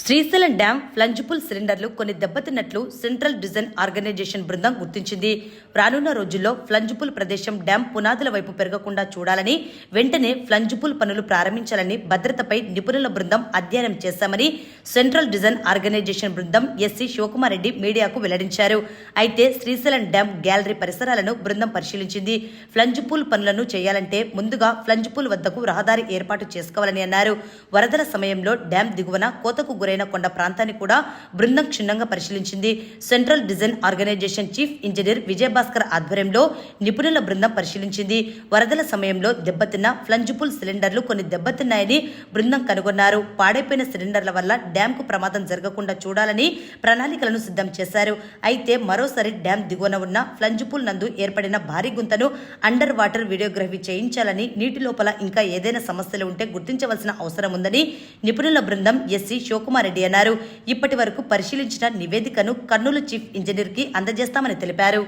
Srisailam dam ఫ్లంజిబుల్ సిలిండర్లు కొన్ని దెబ్బతిన్నట్లు central design organisation బృందం గుర్తించింది. రానున్న రోజుల్లో ఫ్లంజిబుల్ ప్రదేశం డ్యాం పునాదుల వైపు పెరగకుండా చూడాలని వెంటనే ఫ్లంజిబుల్ పనులు ప్రారంభించాలని భద్రతపై నిపుణుల బృందం అధ్యయనం చేశామని సెంట్రల్ డిజైన్ ఆర్గనైజేషన్ బృందం ఎస్సీ శివకుమార్ రెడ్డి మీడియాకు వెల్లడించారు. అయితే శ్రీశైలం డ్యాం గ్యాలరీ పరిసరాలను బృందం పరిశీలించింది. ఫ్లంజిపూల్ పనులను చేయాలంటే ముందుగా ఫ్లంజిపూల్ వద్దకు రహదారి ఏర్పాటు చేసుకోవాలని అన్నారు. వరదల సమయంలో డ్యాం దిగువన కోతకు గురైన కొండ ప్రాంతాన్ని కూడా బృందం క్షుణ్ణంగా పరిశీలించింది. Central design organisation chief engineer Vijayabhaskar ఆధ్వర్యంలో నిపుణుల బృందం పరిశీలించింది. వరదల సమయంలో దెబ్బతిన్న ఫ్లంజిపుల్ సిలిండర్లు కొన్ని దెబ్బతిన్నాయని బృందం కనుగొన్నారు. పాడైపోయిన సిలిండర్ల వల్ల డ్యాంకు ప్రమాదం జరగకుండా చూడాలని ప్రణాళికలను సిద్ధం చేశారు. అయితే మరోసారి డ్యాం దిగువన ఉన్న ఫ్లంజిపుల్ నందు ఏర్పడిన భారీ గుంతను అండర్ వాటర్ వీడియోగ్రఫీ చేయించాలని నీటి లోపల ఇంకా ఏదైనా సమస్యలు ఉంటే గుర్తించవలసిన అవసరం ఉందని నిపుణుల బృందం ఎస్సీ రెడ్డి అన్నారు. ఇప్పటి వరకు పరిశీలించిన నివేదికను కర్నూలు చీఫ్ ఇంజనీర్కి అందజేస్తామని తెలిపారు.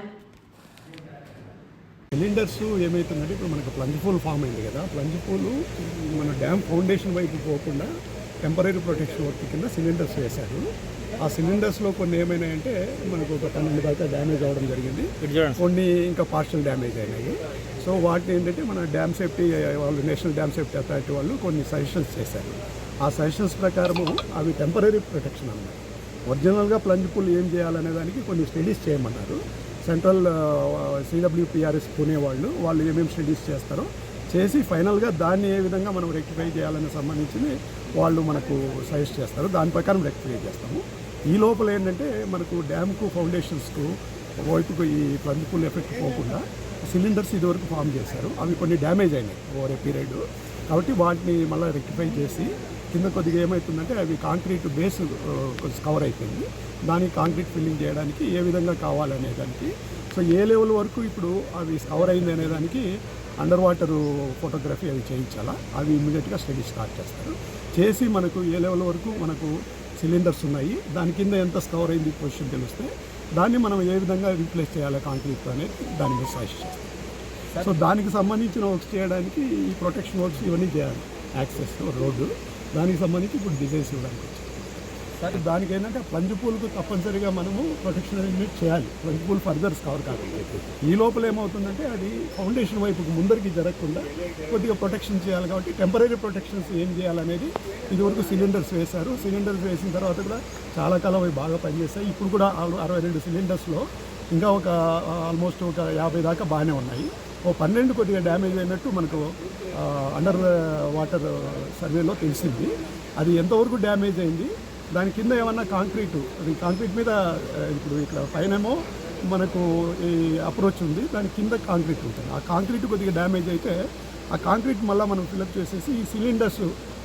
సిలిండర్స్ ఏమవుతుందంటే ఇప్పుడు మనకు ప్లంజ్ పూల్ ఫామ్ అయింది కదా. ప్లంజ్ పూల్ మన డ్యామ్ ఫౌండేషన్ వైపు పోకుండా టెంపరీ ప్రొటెక్షన్ వర్క్ కింద సిలిండర్స్ వేశారు. ఆ సిలిండర్స్లో కొన్ని ఏమైనాయంటే మనకు ఒక పన్నెండు దాకా డ్యామేజ్ అవ్వడం జరిగింది. కొన్ని ఇంకా పార్షల్ డ్యామేజ్ అయినాయి. సో వాటిని ఏంటంటే మన డ్యామ్ సేఫ్టీ వాళ్ళు నేషనల్ డ్యామ్ సేఫ్టీ అథారిటీ వాళ్ళు కొన్ని సజెషన్స్ చేశారు. ఆ సజెషన్స్ ప్రకారము అవి టెంపరీ ప్రొటెక్షన్ అన్నమాట. ఒరిజినల్గా ప్లంజ్ పూల్ ఏం చేయాలనే దానికి కొన్ని స్టడీస్ చేయమన్నారు. సెంట్రల్ సిడబ్ల్యూపిఆర్ఎస్ పునే వాళ్ళు వాళ్ళు ఏమేమి స్టడీస్ చేస్తారో చేసి ఫైనల్గా దాన్ని ఏ విధంగా మనం రెక్టిఫై చేయాలని సంబంధించింది వాళ్ళు మనకు సజెస్ట్ చేస్తారు. దాని ప్రకారం రెక్టిఫై చేస్తాము. ఈ లోపల ఏంటంటే మనకు డ్యామ్కు ఫౌండేషన్స్కు వైపుకు ఈ ప్లంజ్ పూల్ ఎఫెక్ట్ పోకుండా సిలిండర్స్ ఇదివరకు ఫామ్ చేశారు. అవి కొన్ని డ్యామేజ్ అయినాయి ఓవర్ ఏ పీరియడ్. కాబట్టి వాటిని మళ్ళీ రెక్టిఫై చేసి కింద కొద్దిగా ఏమవుతుందంటే అవి కాంక్రీట్ బేస్ కవర్ అయిపోయింది. దానికి కాంక్రీట్ ఫిల్లింగ్ చేయడానికి ఏ విధంగా కావాలనే దానికి సో ఏ లెవెల్ వరకు ఇప్పుడు అవి కవర్ అయింది అనే దానికి అండర్ వాటర్ ఫోటోగ్రఫీ అవి చేయించాలా అవి ఇమ్మీడియట్గా స్టడీ స్టార్ట్ చేస్తారు. చేసి మనకు ఏ లెవెల్ వరకు మనకు సిలిండర్స్ ఉన్నాయి దాని కింద ఎంత కవర్ అయింది పొజిషన్ తెలిస్తే దాన్ని మనం ఏ విధంగా రీప్లేస్ చేయాలి కాంక్రీట్ అనేది దాని మీద సజెస్ట్ చేస్తాం. సో దానికి సంబంధించిన వర్క్స్ చేయడానికి ఈ ప్రొటెక్షన్ వర్క్స్ ఇవన్నీ చేయాలి. యాక్సెస్ రోడ్డు దానికి సంబంధించి ఇప్పుడు డిజైన్స్ ఇవ్వడానికి వచ్చాయి సరే దానికి ఏంటంటే ప్లంజ్ తప్పనిసరిగా మనము ప్రొటెక్షన్ అరేంజ్మెంట్ చేయాలి. ప్లంజ్ పూల్ ఫర్దర్స్ కవర్ కాకుండా ఈ లోపల ఏమవుతుందంటే అది ఫౌండేషన్ వైపుకి ముందరికి జరగకుండా కొద్దిగా ప్రొటెక్షన్ చేయాలి కాబట్టి టెంపరీ ప్రొటెక్షన్స్ ఏం చేయాలనేది ఇదివరకు సిలిండర్స్ వేశారు. సిలిండర్స్ వేసిన తర్వాత కూడా చాలా కాలం అవి బాగా పనిచేస్తాయి ఇప్పుడు కూడా ఆరు- అరవై రెండు సిలిండర్స్లో ఇంకా ఒక ఆల్మోస్ట్ ఒక యాభై దాకా బాగానే ఉన్నాయి. ఓ పన్నెండు కొద్దిగా డ్యామేజ్ అయినట్టు మనకు అండర్ వాటర్ సర్వేలో తెలిసింది. అది ఎంతవరకు డ్యామేజ్ అయింది? దాని కింద ఏమన్నా కాంక్రీటు అది కాంక్రీట్ మీద ఇప్పుడు ఇక్కడ పైనేమో మనకు ఈ అప్రోచ్ ఉంది దాని కింద కాంక్రీట్ ఉంటుంది. ఆ కాంక్రీట్ కొద్దిగా డ్యామేజ్ అయితే ఆ కాంక్రీట్ మళ్ళీ మనం ఫిల్అప్ చేసేసి ఈ సిలిండర్స్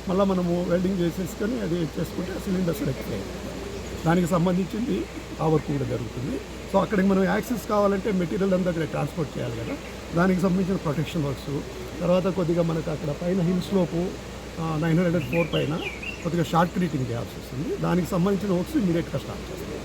మళ్ళీ మనము వెల్డింగ్ చేసేసుకొని అది చేసుకుంటే ఆ సిలిండర్స్ రెక్టిఫై దానికి సంబంధించింది ఆ వర్క్ కూడా జరుగుతుంది. సో అక్కడికి మనం యాక్సెస్ కావాలంటే మెటీరియల్ అంతా అక్కడ ట్రాన్స్పోర్ట్ చేయాలి కదా. దానికి సంబంధించిన ప్రొటెక్షన్ వర్క్స్ తర్వాత కొద్దిగా మనకు అక్కడ పైన హిల్స్లోపు నైన్ హండ్రెడ్ ఫోర్ పైన కొద్దిగా షార్ట్ క్రీటింగ్ చేయాల్సి వస్తుంది. దానికి సంబంధించిన వర్క్స్ ఇమీడియట్గా స్టార్ట్ చేస్తాం